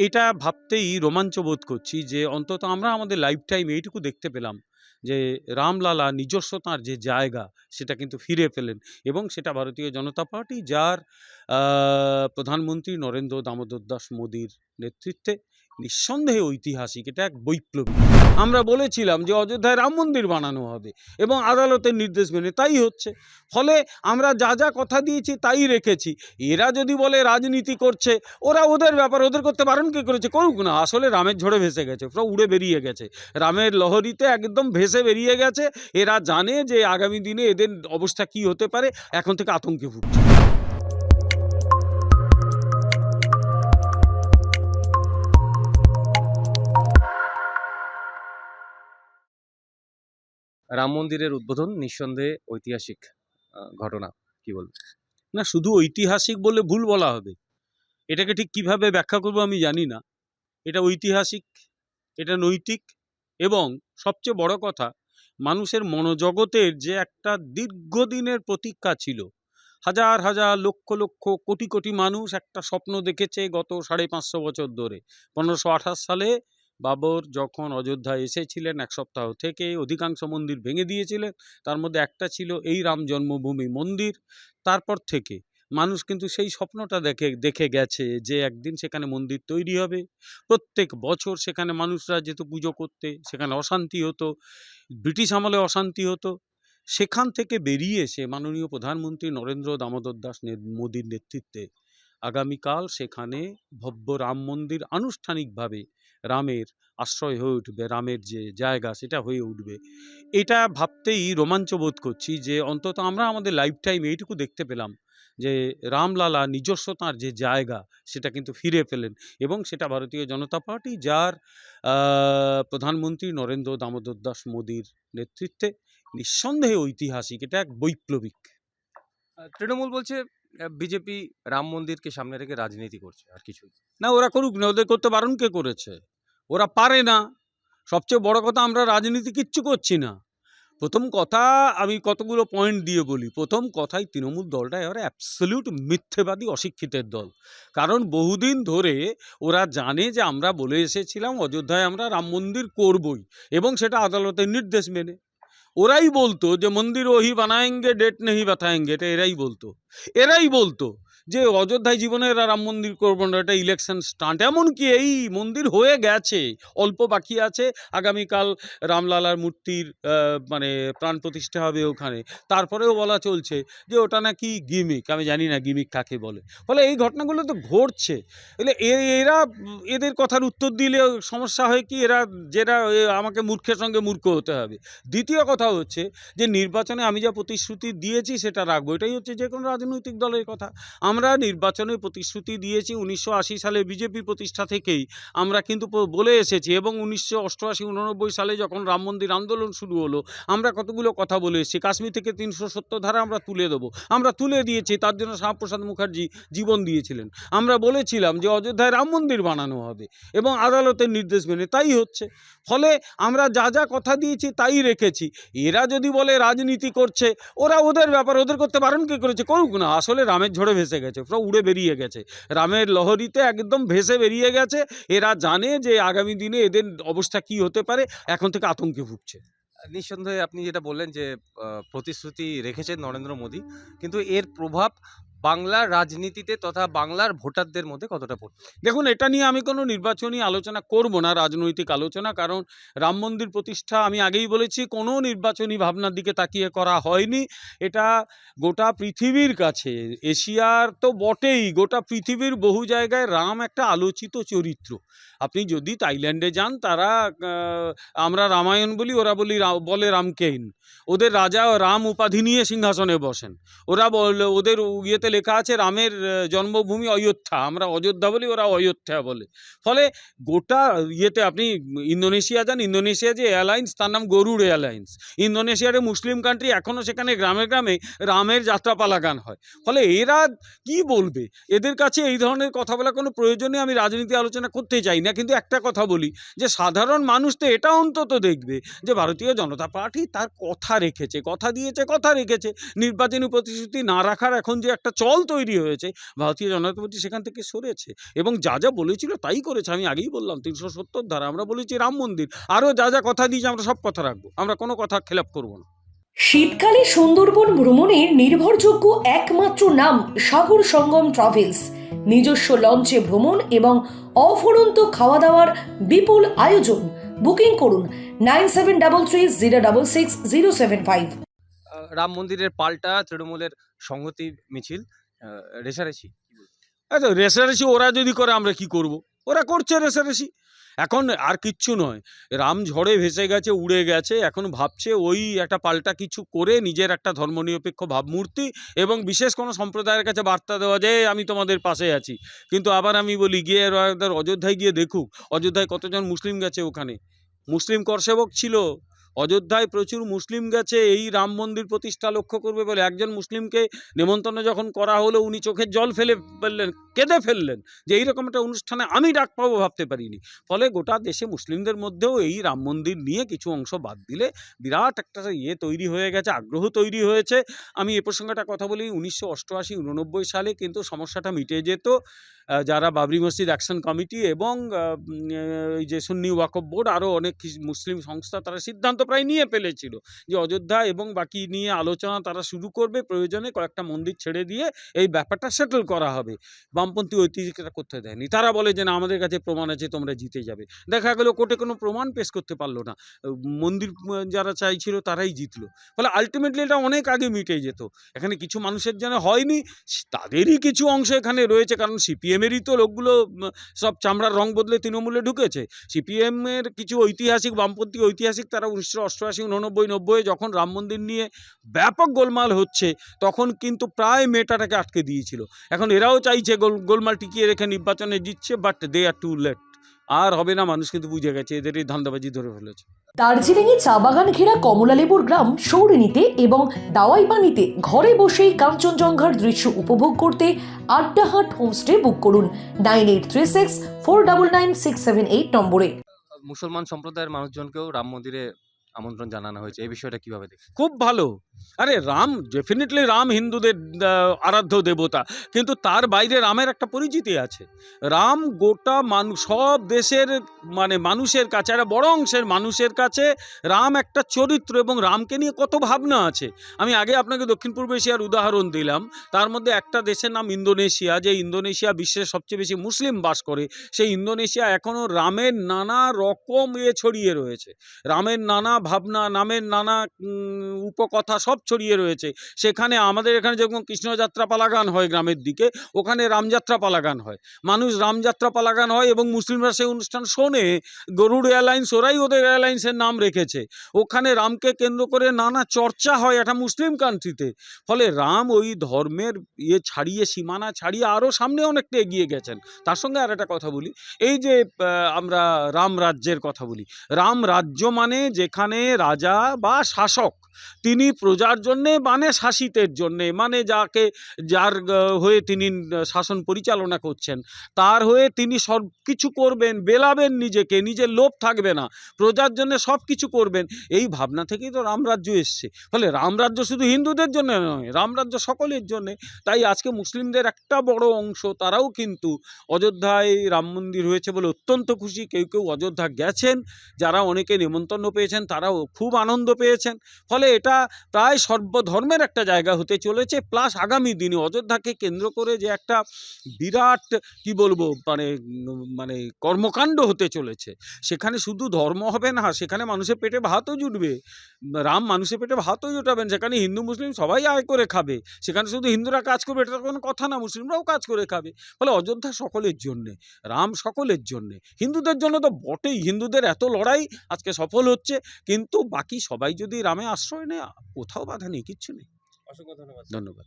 এটা ভাবতেই রোমাঞ্চ বোধ করছি যে অন্তত আমরা আমাদের লাইফ টাইম এইটুকু দেখতে পেলাম যে রামলালা নিজস্ব তাঁর যে জায়গা সেটা কিন্তু ফিরে পেলেন এবং সেটা ভারতীয় জনতা পার্টি যার প্রধানমন্ত্রী নরেন্দ্র দামোদর দাস মোদীর নেতৃত্বে নিঃসন্দেহে ঐতিহাসিক, এটা এক বৈপ্লবিক। আমরা বলেছিলাম যে অযোধ্যায় রাম মন্দির বানানো হবে এবং আদালতের নির্দেশ মেনে তাই হচ্ছে। ফলে আমরা যা যা কথা দিয়েছি তাই রেখেছি। এরা যদি বলে রাজনীতি করছে, ওরা ওদের ব্যাপার, ওদের করতে বারণ কে করেছে? করুক না, আসলে রামের ঝড়ে ভেসে গেছে সব উড়ে বেরিয়ে গেছে। রামের লহরীতে একদম ভেসে বেরিয়ে গেছে। এরা জানে যে আগামী দিনে এদের অবস্থা কি হতে পারে, এখন থেকে আতঙ্কে ভুগছে। রাম মন্দিরের উদ্বোধন নিঃসন্দেহে ঐতিহাসিক ঘটনা। কি বলব? না, শুধু ঐতিহাসিক বলে ভুল বলা হবে। এটাকে ঠিক কীভাবে ব্যাখ্যা করব আমি জানি না। এটা ঐতিহাসিক, এটা নৈতিক এবং সবচেয়ে বড় কথা, মানুষের মনোজগতের যে একটা দীর্ঘদিনের প্রতীক্ষা ছিল। হাজার হাজার, লক্ষ লক্ষ, কোটি কোটি মানুষ একটা স্বপ্ন দেখেছে গত সাড়ে পাঁচশো বছর ধরে। পনেরোশো সালে বাবর যখন অযোধ্যায় এসেছিলেন, এক সপ্তাহ থেকে অধিকাংশ মন্দির ভেঙে দিয়েছিলেন। তার মধ্যে একটা ছিল এই রাম জন্মভূমি মন্দির। তারপর থেকে মানুষ কিন্তু সেই স্বপ্নটা দেখে দেখে গেছে যে একদিন সেখানে মন্দির তৈরি হবে। প্রত্যেক বছর সেখানে মানুষরা যেত পুজো করতে, সেখানে অশান্তি হতো, ব্রিটিশ আমলে অশান্তি হতো। সেখান থেকে বেরিয়ে এসে মাননীয় প্রধানমন্ত্রী নরেন্দ্র দামোদর দাস মোদীর নেতৃত্বে আগামীকাল সেখানে ভব্য রাম মন্দির আনুষ্ঠানিকভাবে রামের আশ্রয় হয়ে উঠবে, রামের যে জায়গা সেটা হয়ে উঠবে। এটা ভাবতেই রোমাঞ্চ বোধ করছি যে অন্তত আমরা আমাদের লাইফ টাইম এইটুকু দেখতে পেলাম যে রামলালা নিজস্ব তাঁর যে জায়গা সেটা কিন্তু ফিরে পেলেন এবং সেটা ভারতীয় জনতা পার্টি যার প্রধানমন্ত্রী নরেন্দ্র দামোদর দাস মোদীর নেতৃত্বে নিঃসন্দেহে ঐতিহাসিক, এটা এক বৈপ্লবিক। তৃণমূল বলছে বিজেপি রাম মন্দিরকে সামনে রেখে রাজনীতি করছে, আর কিছু না, ওরা করুক, না ওদের করতে বারণ কে করেছে? ওরা পারে না। সবচেয়ে বড় কথা, আমরা রাজনীতি কিচ্ছু করছি না। প্রথম কথা, আমি কতগুলো পয়েন্ট দিয়ে বলি। প্রথম কথাই, তৃণমূল দলটা এবারে অ্যাবসলিউট মিথ্যেবাদী, অশিক্ষিতের দল। কারণ বহুদিন ধরে ওরা জানে যে আমরা বলে এসেছিলাম, অযোধ্যায় আমরা রাম মন্দির করবই এবং সেটা আদালতের নির্দেশ মেনে। ওরাই বলতো যে মন্দির ওহি বানায়েঙ্গে ডেট নেহি বাতায়েঙ্গে এটা এরাই বলতো। এরাই বলতো। যে অযোধ্যায় জীবনে এরা রাম মন্দির করব না, এটা ইলেকশন স্টান্ট এমনকি এই মন্দির হয়ে গেছে, অল্প বাকি আছে, আগামীকাল রামলালার মূর্তির মানে প্রাণ প্রতিষ্ঠা হবে ওখানে। তারপরেও বলা চলছে যে ওটা নাকি গিমিক আমি জানি না গিমিক কাকে বলে। ফলে এই ঘটনাগুলো তো ঘটছে। এরা, এদের কথার উত্তর দিলে সমস্যা হয় কি, এরা, যেটা আমাকে মূর্খের সঙ্গে মূর্খ হতে হবে। দ্বিতীয় কথা হচ্ছে যে নির্বাচনে আমি যা প্রতিশ্রুতি দিয়েছি সেটা রাখব। এটাই হচ্ছে যে কোনো রাজনৈতিক দলের কথা। আমরা নির্বাচনে প্রতিশ্রুতি দিয়েছি উনিশশো আশি সালে বিজেপি প্রতিষ্ঠা থেকেই। আমরা কিন্তু বলে এসেছি এবং উনিশশো অষ্টআশি উননব্বই সালে যখন রাম মন্দির আন্দোলন শুরু হলো, আমরা কতগুলো কথা বলে এসেছি। কাশ্মীর থেকে তিনশো সত্তর ধারা আমরা তুলে দেবো। আমরা তুলে দিয়েছি, তার জন্য শ্যামাপ্রসাদ মুখার্জি জীবন দিয়েছিলেন। আমরা বলেছিলাম যে অযোধ্যায় রাম মন্দির বানানো হবে এবং আদালতের নির্দেশ মেনে তাই হচ্ছে। ফলে আমরা যা যা কথা দিয়েছি তাই রেখেছি। এরা যদি বলে রাজনীতি করছে, ওরা ওদের ব্যাপার, ওদের করতে বারণ কে করেছে? করুক না, আসলে রামের ঝড়ে ভেসে গেছে। সব উড়ে বেরিয়ে গেছে। রামের লহরীতে একদম ভেসে বেরিয়ে গেছে। এরা জানে যে আগামী দিনে এদের অবস্থা কি হতে পারে, এখন থেকে আতঙ্কে ভুগছে। নিঃসন্দেহে আপনি যেটা বললেন যে প্রতিশ্রুতি রেখেছেন নরেন্দ্র মোদী, কিন্তু এর প্রভাব বাংলার রাজনীতিতে তথা বাংলার ভোটারদের মধ্যে কতটা পড়বে দেখুন, এটা নিয়ে আমি কোনো নির্বাচনী আলোচনা করব না, রাজনৈতিক আলোচনা, কারণ রাম মন্দির প্রতিষ্ঠা আমি আগেই বলেছি, কোনো নির্বাচনী ভাবনার দিকে তাকিয়ে করা হয়নি। এটা গোটা পৃথিবীর কাছে, এশিয়ার তো বটেই, গোটা পৃথিবীর বহু জায়গায় রাম একটা আলোচিত চরিত্র। আপনি যদি থাইল্যান্ডে যান, তারা আমরা রামায়ণ বলি, ওরা বলি বলে রামকেইন। ওদের রাজা রাম উপাধি নিয়ে সিংহাসনে বসেন। ওরা বলে, ওদের ইয়েতে লেখা আছে, রামের জন্মভূমি অযোধ্যা। আমরা অযোধ্যা বলি, ওরা অযোধ্যা বলে। ফলে গোটা ইয়েতে আপনি, ইন্দোনেশিয়া যান, ইন্দোনেশিয়া যে এয়ারলাইন্স, তার নাম গরুড় এয়ারলাইন্স। ইন্দোনেশিয়ার মুসলিম কান্ট্রি এখনও সেখানে গ্রামে গ্রামে রামের যাত্রাপালা গান হয়। ফলে এরা কি বলবে? এদের কাছে এই ধরনের কথা বলা কোনো প্রয়োজনে আমি রাজনীতি আলোচনা করতে চাই না। কিন্তু একটা কথা বলি, যে সাধারণ মানুষ তো এটা অন্তত দেখবে, যে ভারতীয় জনতা পার্টি তার কথা রেখেছে, কথা দিয়েছে, কথা রেখেছে। নির্বাচনী প্রতিশ্রুতি না রাখার এখন যে একটা চল তৈরি হয়েছে। ভারতীয় জনতা পার্টি সেখান থেকে সরেছে এবং যা যা বলেছিল তাই করেছে। আমি আগেই বললাম, তিনশো সত্তর ধারা। আমরা বলেছি রাম মন্দির। আরও যা যা কথা দিয়েছি আমরা সব কথা রাখব। আমরা কোনো কথা খেলাপ করব না। শীতকালে সুন্দরবন ভ্রমণের নির্ভরযোগ্য একমাত্র নাম সাগর সঙ্গম ট্রাভেলস। নিজস্ব লঞ্চে ভ্রমণ এবং অফুরন্ত খাওয়া দাওয়ার বিপুল আয়োজন। বুকিং করুন nine seven double three zero double six zero seven five. Ram মন্দিরের পাল্টা তৃণমূলের সংহতি মিছিল রেষারেষি আচ্ছা রেসারেসি ওরা যদি করে, আমরা কি করব? ওরা করছে রেসারেসি এখন আর কিচ্ছু নয়। রাম ঝড়ে ভেসে গেছে, উড়ে গেছে, এখন ভাবছে ওই একটা পাল্টা কিছু করে নিজের একটা ধর্মনিরপেক্ষ ভাবমূর্তি এবং বিশেষ কোনো সম্প্রদায়ের কাছে বার্তা দেওয়া যায় আমি তোমাদের পাশে আছি। কিন্তু আবার আমি বলি, গিয়ে অযোধ্যায় গিয়ে দেখুক। অযোধ্যায় কতজন মুসলিম গেছে ওখানে? মুসলিম করসেবক ছিল। অযোধ্যায় প্রচুর মুসলিম গেছে, এই রাম মন্দির প্রতিষ্ঠা লক্ষ্য করবে বলে। একজন মুসলিমকে নেমন্তন্ন যখন করা হলো, উনি চোখের জল ফেলে ফেললেন কেঁদে ফেললেন যে এইরকম একটা অনুষ্ঠানে আমি ডাক পাবো ভাবতে পারিনি। ফলে গোটা দেশে মুসলিমদের মধ্যেও এই রাম মন্দির নিয়ে কিছু অংশ বাদ দিলে বিরাট একটা ইয়ে তৈরি হয়ে গেছে, আগ্রহ তৈরি হয়েছে। আমি এ প্রসঙ্গে একটা কথা বলি, উনিশশো অষ্টআশি, উননব্বই সালে কিন্তু সমস্যাটা মিটে যেত। যারা বাবরি মসজিদ অ্যাকশন কমিটি এবং যে সুন্নি ওয়াকফ বোর্ড আরও অনেক মুসলিম সংস্থা, তারা সিদ্ধান্ত প্রায় নিয়ে ফেলেছিল যে অযোধ্যা এবং বাকি নিয়ে আলোচনা তারা শুরু করবে। প্রয়োজনে কয়েকটা মন্দির ছেড়ে দিয়ে এই ব্যাপারটা সেটেল করা হবে। বামপন্থী ঐতিহ্যটা করতে দেয়নি। তারা বলে যে, না, আমাদের কাছে প্রমাণ আছে, তোমরা জিতে যাবে। দেখা গেল, কোর্টে কোনো প্রমাণ পেশ করতে পারল না। মন্দির যারা চাইছিল, তারাই জিতলো। ফলে আলটিমেটলি এটা অনেক আগে মিটে যেত। এখানে কিছু মানুষের যেন হয়নি, তাদেরই কিছু অংশ এখানে রয়েছে, কারণ সিপিএমেরই তো লোকগুলো সব চামড়ার রং বদলে তৃণমূলে ঢুকেছে। সিপিএমের কিছু ঐতিহাসিক, বামপন্থী ঐতিহাসিক তারা উনিশশো অষ্টআশি, উননব্বই, নব্বইয়ে যখন রাম মন্দির নিয়ে ব্যাপক গোলমাল হচ্ছে, তখন কিন্তু প্রায় মেটাটাকে আটকে দিয়েছিল। এখন এরাও চাইছে গোল, গোলমাল টিকিয়ে রেখে নির্বাচনে জিতছে but they are too late আর হবে না মানুষ কিন্তু বুঝে গেছে এদের এই ধান্দাবাজি ধরে ফেলেছে। দার্জিলিংয়ে চা বাগান ঘেরা কমলালেবুর গ্রাম সৌরিনীতে এবং দাওয়াই পানিতে ঘরে বসেই কাঞ্চনজঙ্ঘার দৃশ্য উপভোগ করতে আড্ডাহাট হোমস্টে বুক করুন nine eight three six four double nine six seven eight নম্বরে। মুসলমান সম্প্রদায়ের মানুষজনকেও রাম মন্দিরে আমন্ত্রণ জানানো হয়েছে এই বিষয়টা কীভাবে দেখ খুব ভালো। আরে রাম ডেফিনেটলি রাম হিন্দুদের আরাধ্য দেবতা। কিন্তু তার বাইরে রামের একটা পরিচিতি আছে। রাম গোটা মানুষ সব দেশের মানে মানুষের কাছে একটা বড় অংশের মানুষের কাছে রাম একটা চরিত্র এবং রামকে নিয়ে কত ভাবনা আছে। আমি আগে আপনাকে দক্ষিণ পূর্ব এশিয়ার উদাহরণ দিলাম। তার মধ্যে একটা দেশের নাম ইন্দোনেশিয়া, যে ইন্দোনেশিয়া বিশ্বের সবচেয়ে বেশি মুসলিম বাস করে। সেই ইন্দোনেশিয়া এখনও রামের নানা রকম এ ছড়িয়ে রয়েছে। রামের নানা ভাবনা নামের নানা উপকথা সব ছড়িয়ে রয়েছে। সেখানে আমাদের এখানে যেরকম কৃষ্ণযাত্রা পালাগান হয় গ্রামের দিকে, ওখানে রামযাত্রা পালাগান হয়। মানুষ রামযাত্রা পালাগান হয় এবং মুসলিমরা সেই অনুষ্ঠান শোনে। গরুড় এয়ারলাইন্স, ওরাই ওদের এয়ারলাইন্সের নাম রেখেছে। ওখানে রামকে কেন্দ্র করে নানা চর্চা হয় একটা মুসলিম কান্ট্রিতে। ফলে রাম ওই ধর্মের ইয়ে ছাড়িয়ে, সীমানা ছাড়িয়ে আরও সামনে অনেকটা এগিয়ে গেছেন। তার সঙ্গে আর একটা কথা বলি। এই যে আমরা রাম রাজ্যের কথা বলি। রাম রাজ্য মানে যেখানে রাজা বা শাসক তিনি প্রজার জন্যে মানে শাসিতের জন্যে মানে যাকে, যার হয়ে তিনি শাসন পরিচালনা করছেন, তার হয়ে তিনি সব কিছু করবেন, বেলাবেন নিজেকে, নিজের লোভ থাকবে না, প্রজার জন্য সব কিছু করবেন। এই ভাবনা থেকেই তো রামরাজ্য এসছে। ফলে রামরাজ্য শুধু হিন্দুদের জন্য নয়, রামরাজ্য সকলের জন্যে। তাই আজকে মুসলিমদের একটা বড় অংশ, তারাও কিন্তু অযোধ্যায় রাম মন্দির হয়েছে বলে অত্যন্ত খুশি। কেউ কেউ অযোধ্যা গেছেন, যারা অনেকে নেমন্তন্ন পেয়েছেন, তারাও খুব আনন্দ পেয়েছেন। ফলে এটা প্রায় সর্বধর্মের একটা জায়গা হতে চলেছে। প্লাস আগামী দিনে অযোধ্যাকে কেন্দ্র করে যে একটা বিরাট, কি বলব মানে মানে কর্মকাণ্ড হতে চলেছে। সেখানে শুধু ধর্ম হবে না, সেখানে মানুষের পেটে ভাতও জুটবে। রাম মানুষের পেটে ভাতও জোটাবেন, সেখানে হিন্দু, মুসলিম সবাই আয় করে খাবে। সেখানে শুধু হিন্দুরা কাজ করবে, এটা কোনো কথা না, মুসলিমরাও কাজ করে খাবে। ফলে অযোধ্যা সকলের জন্যে, রাম সকলের জন্যে, হিন্দুদের জন্য তো বটেই। হিন্দুদের এত লড়াই আজকে সফল হচ্ছে, কিন্তু বাকি সবাই যদি রামে আশ্রয় নেয় কোথাও বাধা নেই কিচ্ছু নেই। অসংখ্য ধন্যবাদ ধন্যবাদ।